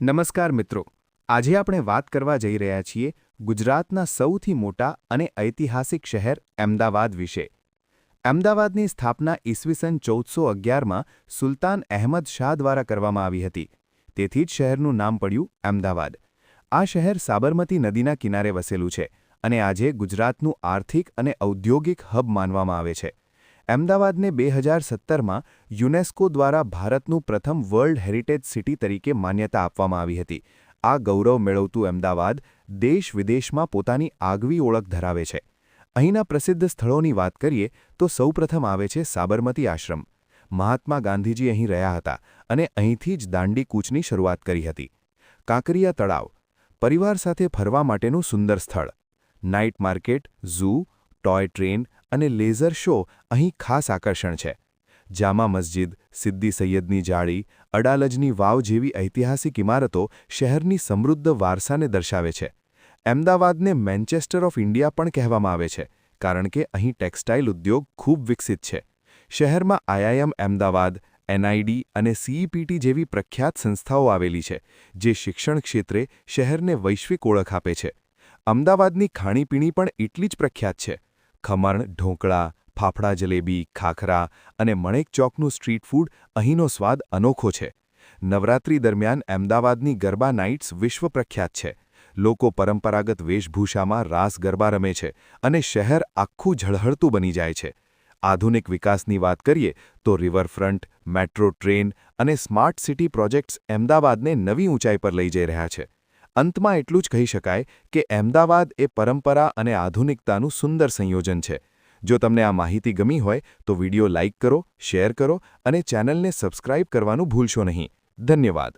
નમસ્કાર મિત્રો. આજે આપણે વાત કરવા જઈ રહ્યા છીએ ગુજરાતના સૌથી મોટા અને ઐતિહાસિક શહેર અમદાવાદ વિશે. અમદાવાદની સ્થાપના ઈસવીસન ચૌદસો અગિયારમાં સુલતાન અહેમદ શાહ દ્વારા કરવામાં આવી હતી. તેથી જ શહેરનું નામ પડ્યું અમદાવાદ. આ શહેર સાબરમતી નદીના કિનારે વસેલું છે અને આજે ગુજરાતનું આર્થિક અને ઔદ્યોગિક હબ માનવામાં આવે છે. અમદાવાદને બે હજાર સત્તરમાં યુનેસ્કો દ્વારા ભારતનું પ્રથમ વર્લ્ડ હેરિટેજ સિટી તરીકે માન્યતા આપવામાં આવી હતી. આ ગૌરવ મેળવતું અમદાવાદ દેશ વિદેશમાં પોતાની આગવી ઓળખ ધરાવે છે. અહીંના પ્રસિદ્ધ સ્થળોની વાત કરીએ તો સૌપ્રથમ આવે છે સાબરમતી આશ્રમ. મહાત્મા ગાંધીજી અહીં રહ્યા હતા અને અહીંથી જ દાંડી કૂચની શરૂઆત કરી હતી. કાંકરિયા તળાવ. પરિવાર સાથે ફરવા માટેનું સુંદર સ્થળ. Night market, zoo, toy train અને લેઝર શો અહીં ખાસ આકર્ષણ છે. જામા મસ્જિદ, સિદ્દી સૈયદની જાળી અડાલજની વાવ જેવી ઐતિહાસિક ઇમારતો શહેરની સમૃદ્ધ વારસાને દર્શાવે છે. અમદાવાદને મેન્ચેસ્ટર ઓફ ઇન્ડિયા પણ કહેવામાં આવે છે, કારણ કે અહીં ટેક્સટાઇલ ઉદ્યોગ ખૂબ વિકસિત છે. શહેરમાં આઈઆઈએમ અમદાવાદ એનઆઈડી અને સીઈપીટી જેવી પ્રખ્યાત સંસ્થાઓ આવેલી છે, જે શિક્ષણ ક્ષેત્રે શહેરને વૈશ્વિક ઓળખ આપે છે. અમદાવાદની ખાણીપીણી પણ એટલી જ પ્રખ્યાત છે. ખમણ, ઢોકળા, ફાફડા જલેબી, ખાખરા અને મણેક ચોકનું સ્ટ્રીટ ફૂડ અહીંનો સ્વાદ અનોખો છે. નવરાત્રી દરમિયાન અમદાવાદની ગરબા નાઇટ્સ વિશ્વ પ્રખ્યાત છે. લોકો પરંપરાગત વેશભૂષામાં રાસ ગરબા રમે છે અને શહેર આખું ઝળહળતું બની જાય છે. આધુનિક વિકાસની વાત કરીએ તો રિવરફ્રન્ટ, મેટ્રો ટ્રેન અને સ્માર્ટ સિટી પ્રોજેક્ટ્સ અમદાવાદને નવી ઊંચાઈ પર લઈ જઈ રહ્યા છે. અંતમાં એટલું જ કહી શકાય કે અમદાવાદ એ પરંપરા અને આધુનિકતાનું સુંદર સંયોજન છે. જો તમને આ માહિતી ગમી હોય તો વિડિયો લાઇક કરો, શેર કરો અને ચેનલને સબસ્ક્રાઇબ કરવાનું ભૂલશો નહીં. ધન્યવાદ.